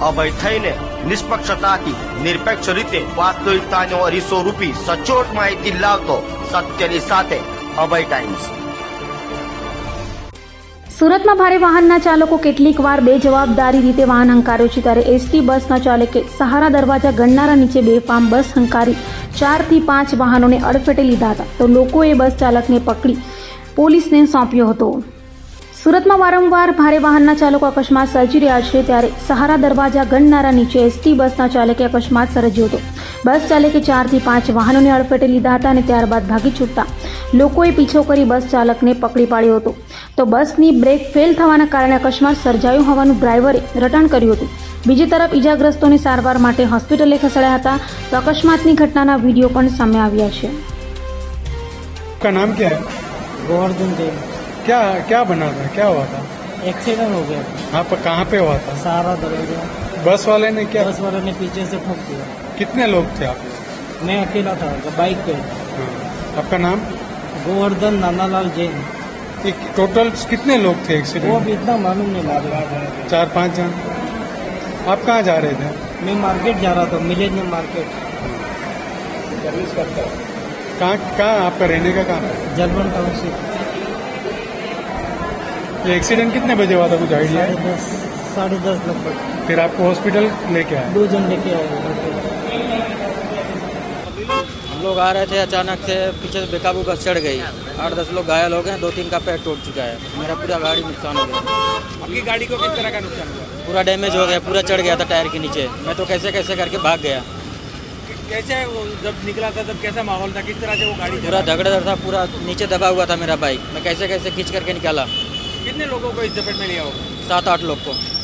અભય થઈને નિષ્પક્ષતાથી, નિરપેક્ષ રીતે વાસ્તવિકતાનો અરીસો રૂપી સચોટ માહિતી લાવતો સત્યની સાથે અભય ટાઈમ્સ સુરતમાં ભારે વાહનના ચાલકો કેટલીક વાર બેજવાબદારી રીતે વાહન હંકાર્યો છે ત્યારે એસટી બસના ચાલકે સહારા દરવાજા ગણનારા નીચે બેફામ બસ હંકારી ચારથી પાંચ વાહનોને અડફેટે લીધા હતા. તો લોકોએ બસ ચાલકને પકડી પોલીસને સોંપ્યો હતો. સુરતમાં વારંવાર ભારે વાહનના ચાલકો અકસ્માત સર્જી રહ્યા છે ત્યારે સહારા દરવાજા ગણનારા નીચે એસટી બસના ચાલકે અકસ્માત સર્જ્યો હતો. બસ ચાલકે ચારથી પાંચ વાહનોને અડફેટે લીધા હતા અને ત્યારબાદ ભાગી છૂટતા લોકોએ પીછો કરી બસ ચાલકને પકડી પાડ્યો હતો. તો બસની બ્રેક ફેલ થવાના કારણે અકસ્માત સર્જાયો હોવાનું ડ્રાઈવરે રટાણ કર્યું હતું. બીજી તરફ ઇજાગ્રસ્તોને સારવાર માટે હોસ્પિટલે ખસેડાયા હતા. તો અકસ્માતની ઘટનાના વીડિયો પણ સામે આવ્યા છે. નામ ગોવર્ધન દેવ. क्या क्या बना था? क्या हुआ था? एक्सीडेंट हो गया। आप कहाँ पे हुआ था? सारा दरवाज़ा। बस वाले ने क्या? बस वाले ने पीछे से ठोक दिया। कितने लोग थे आप? मैं अकेला था बाइक पे। हाँ। आपका नाम? गोवर्धन नानालाल जैन। टोटल कितने लोग थे एक्सीडेंट वो भी इतना मालूम नहीं लगा चार पाँच जन। आप कहाँ जा रहे थे? मैं मार्केट जा रहा था मिलेज में मार्केट। कहाँ कहाँ आपका रहने का कहाँ है? जर्मन टाउनशिप ये एक्सीडेंट कितने बजे हुआ था? कुछ आइडिया साढ़े है दस साढ़े दस लगभग। फिर आपको हॉस्पिटल लेके आए? दो जन लेके आए। हम लोग आ रहे थे अचानक से पीछे से बेकाबू बस चढ़ गई। आठ दस लोग घायल हो गए दो तीन का पैर टूट चुका है। मेरा पूरा गाड़ी नुकसान हो गया। आपकी गाड़ी को किस तरह का नुकसान हुआ? पूरा डैमेज हो गया पूरा चढ़ गया था टायर के नीचे। मैं तो कैसे कैसे करके भाग गया। कैसे वो जब निकला था तब कैसा माहौल था? किस तरह से वो गाड़ी पूरा धगड़धड़ था पूरा नीचे दबा हुआ था मेरा बाइक मैं कैसे कैसे खींच करके निकाला। कितने लोगों को इस जपेट में लिया होगा? सात आठ लोग को।